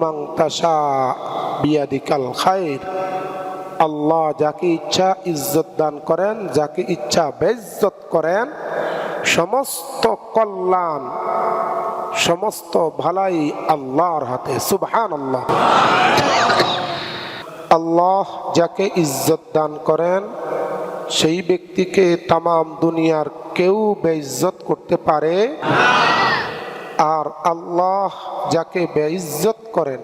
মাং তাশা বিয়াদিকাল আল্লাহ যাকে ইচ্ছা ইজ্জত দান করেন, যাকে ইচ্ছা বেজ্জত করেন, সমস্ত কল্যাণ, সমস্ত ভালাই আল্লাহর হাতে সুবহান আল্লাহ আল্লাহ যাকে ইজ্জত দান করেন, সেই ব্যক্তিকে তামাম দুনিয়ার কেউ বেইজ্জত করতে পারে আর আল্লাহ যাকে বেইজ্জত করেন,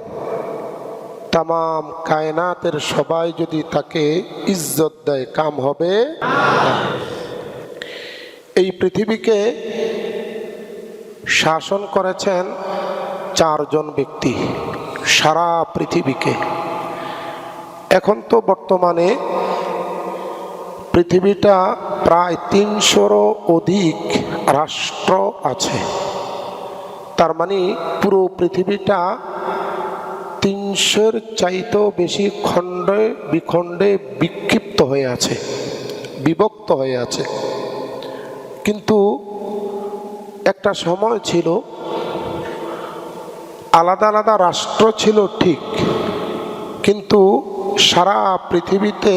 তামাম কায়নাতের সবাই যদি তাকে ইজ্জত দেয়, কাম হবে এই পৃথিবীকে শাসন করেছেন চারজন ব্যক্তি, সারা পৃথিবীকে। এখন তো বর্তমানে পৃথিবীটা প্রায় তিনশোরও অধিক রাষ্ট্র আছে। তার মানে পুরো পৃথিবীটা তিনশোর চাইতেও বেশি খণ্ডে, বিখণ্ডে বিক্ষিপ্ত হয়ে আছে, বিভক্ত হয়ে আছে। কিন্তু একটা সময় ছিল, আলাদা আলাদা রাষ্ট্র ছিল ঠিক, কিন্তু সারা পৃথিবীতে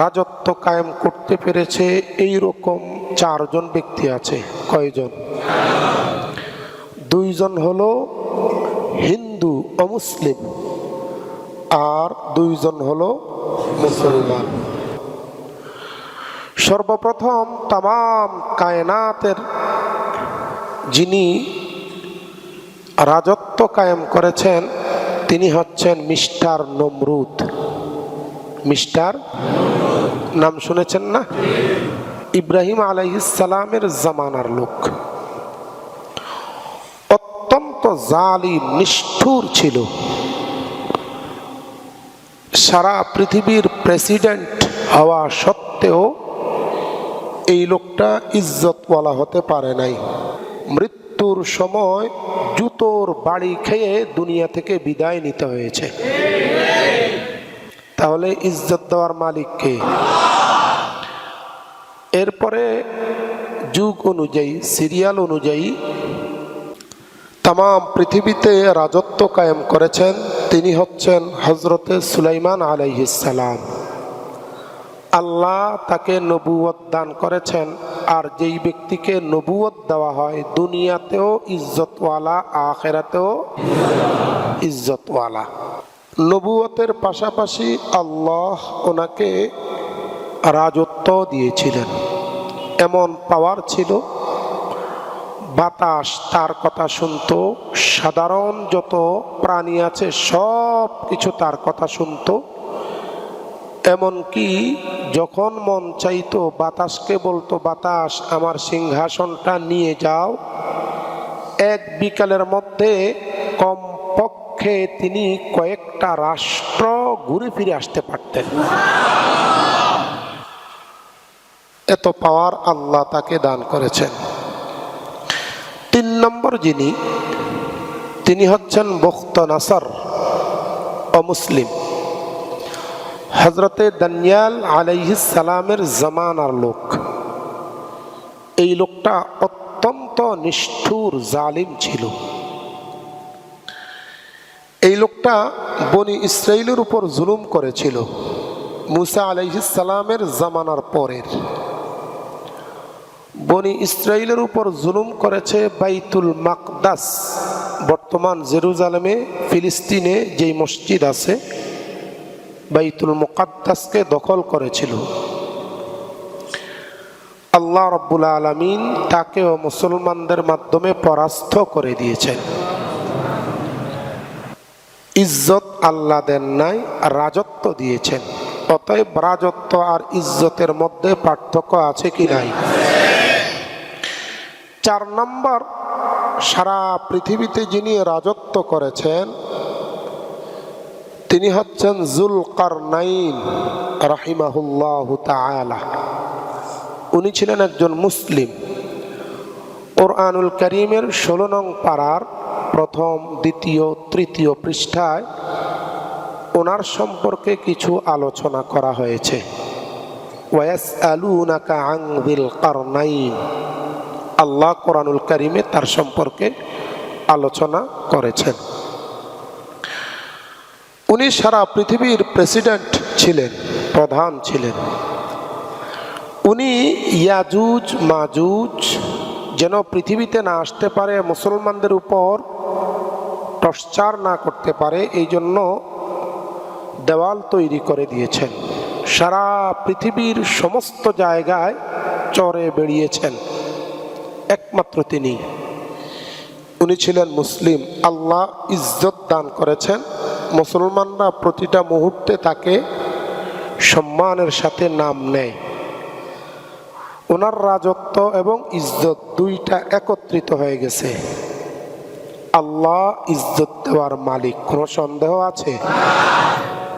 রাজত্ব কায়েম করতে পেরেছে এই রকম চারজন ব্যক্তি আছে, কয়জন? দুইজন হলো হিন্দু অমুসলিম আর দুইজন হলো মুসলমান। সর্বপ্রথম তাম কায়নাতের যিনি রাজত্ব কায়েম করেছেন, তিনি হচ্ছেন মিস্টার নমরুদ। মিস্টার নাম শুনেছেন না? ইব্রাহিম আলাইসালামের জামানার লোক। অত্যন্ত জালিম, নিষ্ঠুর ছিল। সারা পৃথিবীর প্রেসিডেন্ট হওয়া সত্ত্বেও এই লোকটা ইজ্জতওয়ালা হতে পারে নাই। মৃত্যুর সময় জুতোর বাড়ি খেয়ে দুনিয়া থেকে বিদায় নিতে হয়েছে। তাহলে ইজ্জত দেওয়ার মালিককে এরপরে যুগ অনুযায়ী, সিরিয়াল অনুযায়ী তাম পৃথিবীতে রাজত্ব কায়েম করেছেন, তিনি হচ্ছেন হজরতে সুলাইমান আলাইহিসালাম আল্লাহ তাকে নবুয়ত দান করেছেন, আর যেই ব্যক্তিকে নবুয়ত দেওয়া হয়, দুনিয়াতেও ইজ্জতওয়ালা, আখেরাতেও ইজ্জতওয়ালা। নবুয়তের পাশাপাশি আল্লাহ ওনাকে রাজত্ব দিয়েছিলেন। এমন পাওয়ার ছিল বাতাস তার কথা শুনতো, সাধারণ যত প্রাণী আছে সব কিছু তার কথা শুনতো। এমনকি যখন মন চাইতো বাতাসকে বলতো, বাতাস, আমার সিংহাসনটা নিয়ে যাও। এক বিকালের মধ্যে কমপক্ষে তিনি কয়েকটা রাষ্ট্র ঘুরে ফিরে আসতে পারতেন। এত পাওয়ার আল্লাহ তাকে দান করেছেন। নম্বর যিনি, তিনি হচ্ছেন বখত নাসর, অমুসলিম। হজরতে দানিয়াল সালামের জামানার লোক। এই লোকটা অত্যন্ত নিষ্ঠুর জালিম ছিল। এই লোকটা বনি ইসরায়েলের উপর জুলুম করেছিল মুসা আলাইহিস সালামের জামানার পরের। বনি ইসরায়েলের উপর জুলুম করেছে বাইতুল মাকদাস, বর্তমান জেরুজালেমে, ফিলিস্তিনে যেই মসজিদ আছে, বাইতুল মুকাদ্দাসকে দখল করেছিল। আল্লাহ রব্বুল আলমিন তাকেও মুসলমানদের মাধ্যমে পরাস্ত করে দিয়েছেন। ইজ্জত আল্লাহ দেন নাই, রাজত্ব দিয়েছেন। অতএব রাজত্ব আর ইজ্জতের মধ্যে পার্থক্য আছে কি নাই? চার নম্বর, সারা পৃথিবীতে যিনি রাজত্ব করেছেন, তিনি হচ্ছেন জুল কারনাইন রাহিমাহুল্লাহ উনি ছিলেন একজন মুসলিম। কোরআনুল করিমের ষোলো নং পাড়ার প্রথম, দ্বিতীয়, তৃতীয় পৃষ্ঠায় ওনার সম্পর্কে কিছু আলোচনা করা হয়েছে। ওয়াস আলু নাকা আংদিল কারনাইন। আল্লাহ কোরআনুল করিমে তার সম্পর্কে আলোচনা করেছেন। উনি সারা পৃথিবীর প্রেসিডেন্ট ছিলেন, প্রধান ছিলেন। উনি ইয়াজুজ, মাজুজ, যেন পৃথিবীতে না আসতে পারে, মুসলমানদের উপর টর্চার না করতে পারে, এই জন্য দেওয়াল তৈরি করে দিয়েছেন। সারা পৃথিবীর সমস্ত জায়গায় চরে বেরিয়েছেন একমাত্র তিনি। উনি ছিলেন মুসলিম। আল্লাহ ইজ্জত দান করেছেন। মুসলমানরা প্রতিটা মুহূর্তে তাকে সম্মানের সাথে নাম নেয়। ওনার রাজত্ব এবং ইজ্জত দুইটা একত্রিত হয়ে গেছে। আল্লাহ ইজ্জত দেওয়ার মালিক। কোনো সন্দেহ আছে?